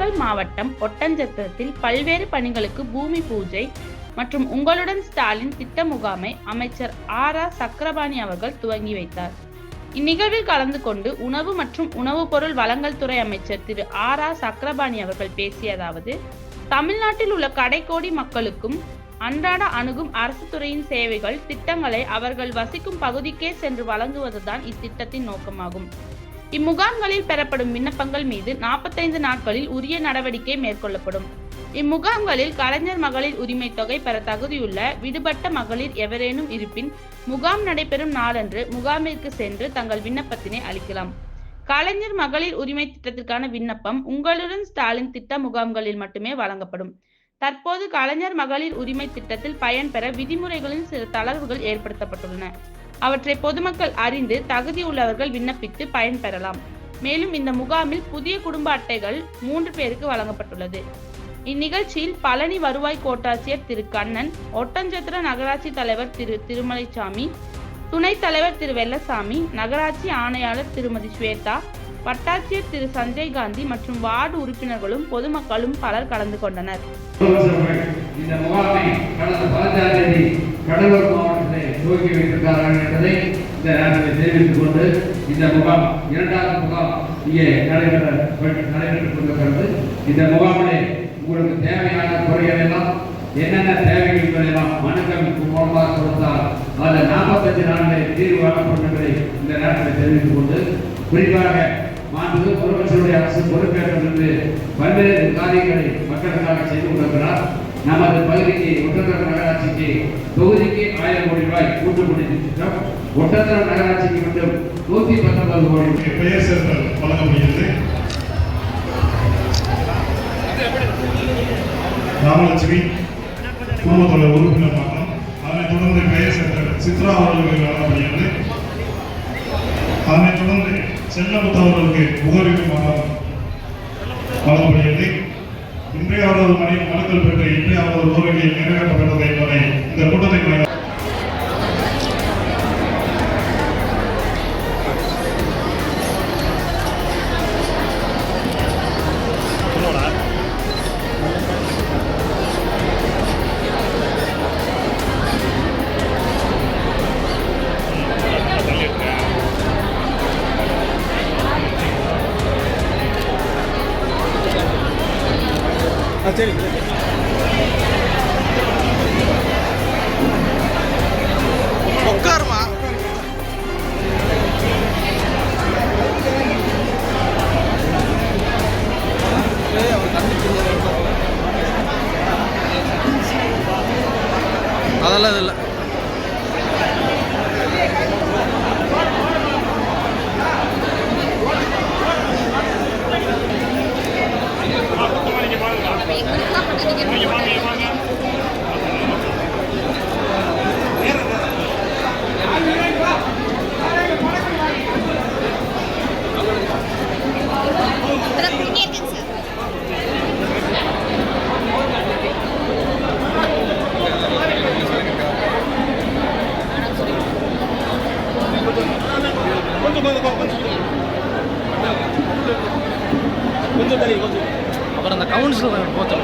நாமக்கல் மாவட்டம் ஒட்டஞ்சத்திரத்தில் பல்வேறு பணிகளுக்கு பூமி பூஜை மற்றும் உங்களுடன் ஸ்டாலின் திட்ட முகாமை அமைச்சர் ஆர் ஆர் சக்கரபாணி அவர்கள் துவங்கி வைத்தார். இந்நிகழ்வில் கலந்து கொண்டு உணவு மற்றும் உணவுப் பொருள் வழங்கல் துறை அமைச்சர் திரு ஆர் ஆர் சக்கரபாணி அவர்கள் பேசியதாவது தமிழ்நாட்டில் உள்ள கடைக்கோடி மக்களுக்கும் அன்றாட அணுகும் அரசு துறையின் சேவைகள் திட்டங்களை அவர்கள் வசிக்கும் பகுதிக்கே சென்று வழங்குவதுதான் இத்திட்டத்தின் நோக்கமாகும். இம்முகாம்களில் பெறப்படும் விண்ணப்பங்கள் மீது நாற்பத்தைந்து நாட்களில் உரிய நடவடிக்கை மேற்கொள்ளப்படும். இம்முகாம்களில் கலைஞர் மகளிர் உரிமை தொகை பெற தகுதியுள்ள விடுபட்ட மகளிர் எவரேனும் இருப்பின் முகாம் நடைபெறும் நாளன்று முகாமிற்கு சென்று தங்கள் விண்ணப்பத்தினை அளிக்கலாம். கலைஞர் மகளிர் உரிமை திட்டத்திற்கான விண்ணப்பம் உங்களுடன் ஸ்டாலின் திட்ட முகாம்களில் மட்டுமே வழங்கப்படும். தற்போது கலைஞர் மகளிர் உரிமை திட்டத்தில் பயன்பெற விதிமுறைகளின் சில தளர்வுகள் ஏற்படுத்தப்பட்டுள்ளன. அவற்றை பொதுமக்கள் அறிந்து தகுதி உள்ளவர்கள் விண்ணப்பித்து பயன்பெறலாம் மேலும் இந்த முகாமில் புதிய குடும்ப அட்டைகள் மூன்று பேருக்கு வழங்கப்பட்டுள்ளது. இந்நிகழ்ச்சியில் பழனி வருவாய் கோட்டாட்சியர் திரு. கண்ணன் ஒட்டஞ்சத்திர நகராட்சி தலைவர் திரு. திருமலைசாமி துணைத் தலைவர் திரு. வெள்ளசாமி நகராட்சி ஆணையாளர் திருமதி ஸ்வேதா வட்டாட்சியர் திரு. சஞ்சய் காந்தி மற்றும் வார்டு உறுப்பினர்களும் பொதுமக்களும் பலர் கலந்து கொண்டனர். துவக்கி வைத்திருக்கிறார்கள் என்பதை இந்த நேரத்தில் தெரிவித்துக் கொண்டு இந்த முகாம் இரண்டாவது முகாம் இங்கே நடைபெற நடைபெற்றுக் கொண்டிருக்கிறது. இந்த முகாமிலே உங்களுக்கு தேவையான துறைகள் எல்லாம் என்னென்ன தேவைகள் என்பதெல்லாம் மனுக்கள் மூலமாக கொடுத்தால் அந்த நாற்பத்தஞ்சு நாளிலே தீர்வு வழங்கப்படும் என்பதை இந்த நேரத்தில் தெரிவித்துக் கொண்டு குறிப்பாக மாண்புமிகு முதலமைச்சருடைய அரசு பொறுப்பேற்றிருந்து பல்வேறு காரியங்களை மக்களுக்காக செய்து கொண்டிருக்கிறார். நமது பகுதிக்கு ஒட்டத்தரம் நகராட்சிக்கு தொகுதிக்கு ஆயிரம் கோடி ரூபாய் கூட்டு முடித்திருக்கிறோம் ஒட்டத்தரம் நகராட்சிக்கு மட்டும் நூத்தி பத்தொன்பது கோடி பெயர் சேர்த்தல் வழங்கப்படுகிறது ராமலட்சுமி குடும்பத்தோட உறுப்பினர் மாற்றம். அதனைத் தொடர்ந்து பெயர் சேர்த்தல் சித்ரா அவர்களுக்கு வழங்கப்படுகிறது அதனைத் தொடர்ந்து செல்லமுத்து அவர்களுக்கு முகவரி மாற்றம். வழங்கப்படுகிறது இன்றையாவது ஒரு மனைவி மனுக்கள் பெற்ற இன்றைய சரி உட்காருமா. அதெல்லாம் இல்லை. அப்புறம் அந்த கவுன்சிலர் போச்சு